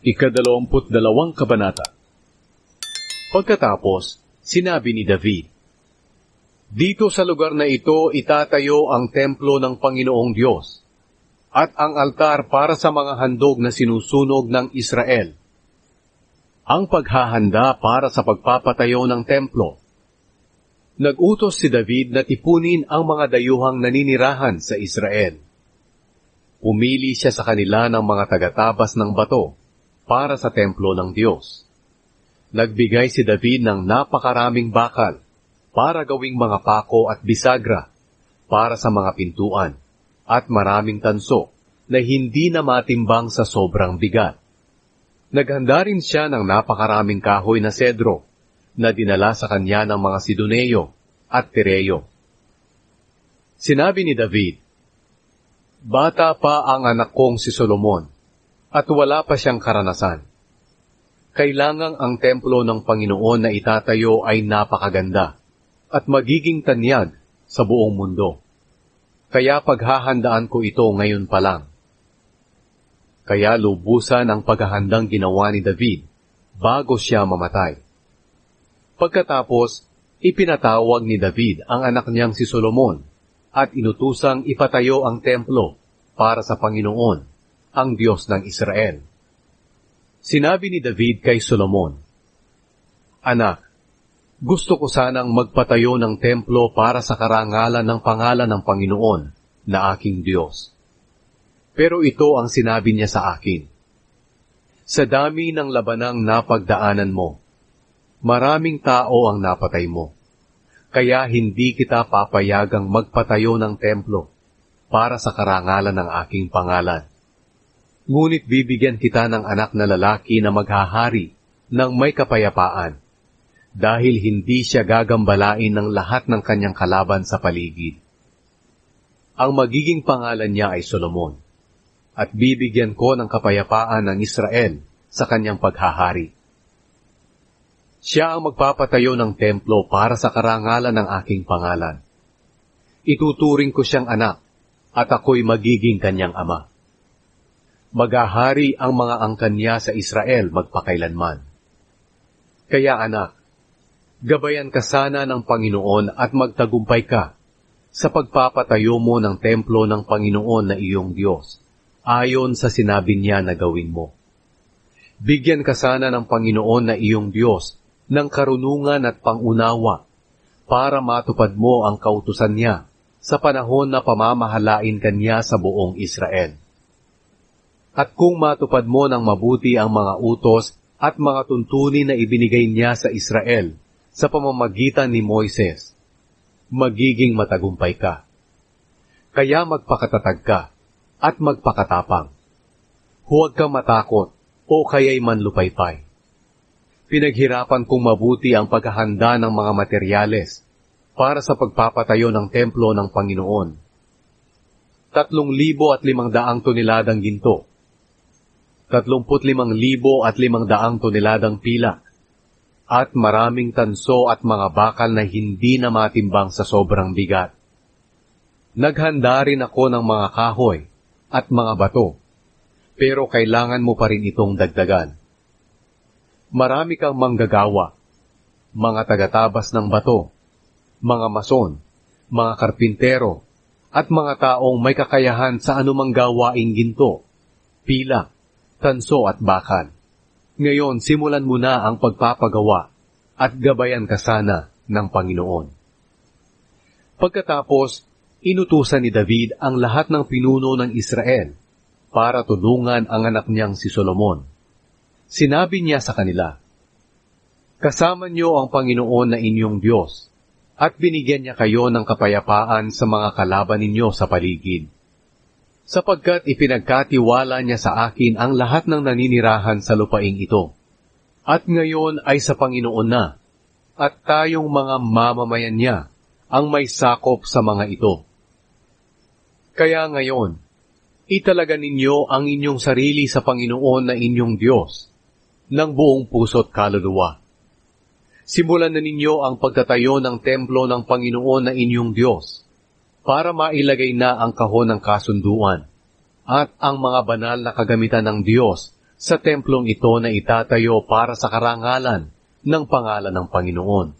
Ikadalawamput dalawang kabanata. Pagkatapos, sinabi ni David, Dito sa lugar na ito itatayo ang templo ng Panginoong Diyos at ang altar para sa mga handog na sinusunog ng Israel. Ang paghahanda para sa pagpapatayo ng templo. Nagutos si David na tipunin ang mga dayuhang naninirahan sa Israel. Pumili siya sa kanila ng mga tagatabas ng bato para sa templo ng Diyos. Nagbigay si David ng napakaraming bakal para gawing mga pako at bisagra para sa mga pintuan at maraming tanso na hindi na matimbang sa sobrang bigat. Naghanda rin siya ng napakaraming kahoy na sedro na dinala sa kanya ng mga Sidoneo at Tireo. Sinabi ni David, Bata pa ang anak kong si Solomon at wala pa siyang karanasan. Kailangang ang templo ng Panginoon na itatayo ay napakaganda at magiging tanyag sa buong mundo. Kaya paghahandaan ko ito ngayon pa lang. Kaya lubusan ang paghahandang ginawa ni David bago siya mamatay. Pagkatapos, ipinatawag ni David ang anak niyang si Solomon at inutusang ipatayo ang templo para sa Panginoon, ang Diyos ng Israel. Sinabi ni David kay Solomon, Anak, gusto ko sanang magpatayo ng templo para sa karangalan ng pangalan ng Panginoon na aking Diyos. Pero ito ang sinabi niya sa akin. Sa dami ng labanang napagdaanan mo, maraming tao ang napatay mo. Kaya hindi kita papayagang magpatayo ng templo para sa karangalan ng aking pangalan. Ngunit bibigyan kita ng anak na lalaki na maghahari ng may kapayapaan dahil hindi siya gagambalain ng lahat ng kanyang kalaban sa paligid. Ang magiging pangalan niya ay Solomon, at bibigyan ko ng kapayapaan ng Israel sa kanyang paghahari. Siya ang magpapatayo ng templo para sa karangalan ng aking pangalan. Ituturing ko siyang anak, at ako'y magiging kanyang ama. Magahari ang mga angkan niya sa Israel magpakailanman. Kaya anak, Gabayan ka sana ng Panginoon at magtagumpay ka sa pagpapatayo mo ng templo ng Panginoon na iyong Diyos, ayon sa sinabi niya na gawin mo. Bigyan ka sana ng Panginoon na iyong Diyos ng karunungan at pangunawa para matupad mo ang kautusan niya sa panahon na pamamahalain kanya sa buong Israel. At kung matupad mo ng mabuti ang mga utos at mga tuntunin na ibinigay niya sa Israel, sa pamamagitan ni Moises, magiging matagumpay ka. Kaya magpakatatag ka at magpakatapang. Huwag kang matakot o kaya'y manlupaypay. Pinaghirapan kong mabuti ang paghahanda ng mga materyales para sa pagpapatayo ng templo ng Panginoon. Tatlong libo at limang daang toneladang ginto, tatlumput limang libo at limang daang toneladang pilak, at maraming tanso at mga bakal na hindi na matimbang sa sobrang bigat. Naghanda rin ako ng mga kahoy at mga bato, pero kailangan mo pa rin itong dagdagan. Marami kang manggagawa, mga tagatabas ng bato, mga mason, mga karpintero, at mga taong may kakayahan sa anumang gawaing ginto, pila, tanso at bakal. Ngayon, simulan mo na ang pagpapagawa at gabayan ka sana ng Panginoon. Pagkatapos, inutusan ni David ang lahat ng pinuno ng Israel para tulungan ang anak niyang si Solomon. Sinabi niya sa kanila, Kasama niyo ang Panginoon na inyong Diyos, at binigyan niya kayo ng kapayapaan sa mga kalaban ninyo sa paligid sapagkat ipinagkatiwala niya sa akin ang lahat ng naninirahan sa lupaing ito. At ngayon ay sa Panginoon na, at tayong mga mamamayan niya ang may sakop sa mga ito. Kaya ngayon, italaga ninyo ang inyong sarili sa Panginoon na inyong Diyos ng buong puso't kaluluwa. Simulan na ninyo ang pagtatayo ng templo ng Panginoon na inyong Diyos para mailagay na ang kahon ng kasunduan at ang mga banal na kagamitan ng Diyos sa templong ito na itatayo para sa karangalan ng pangalan ng Panginoon.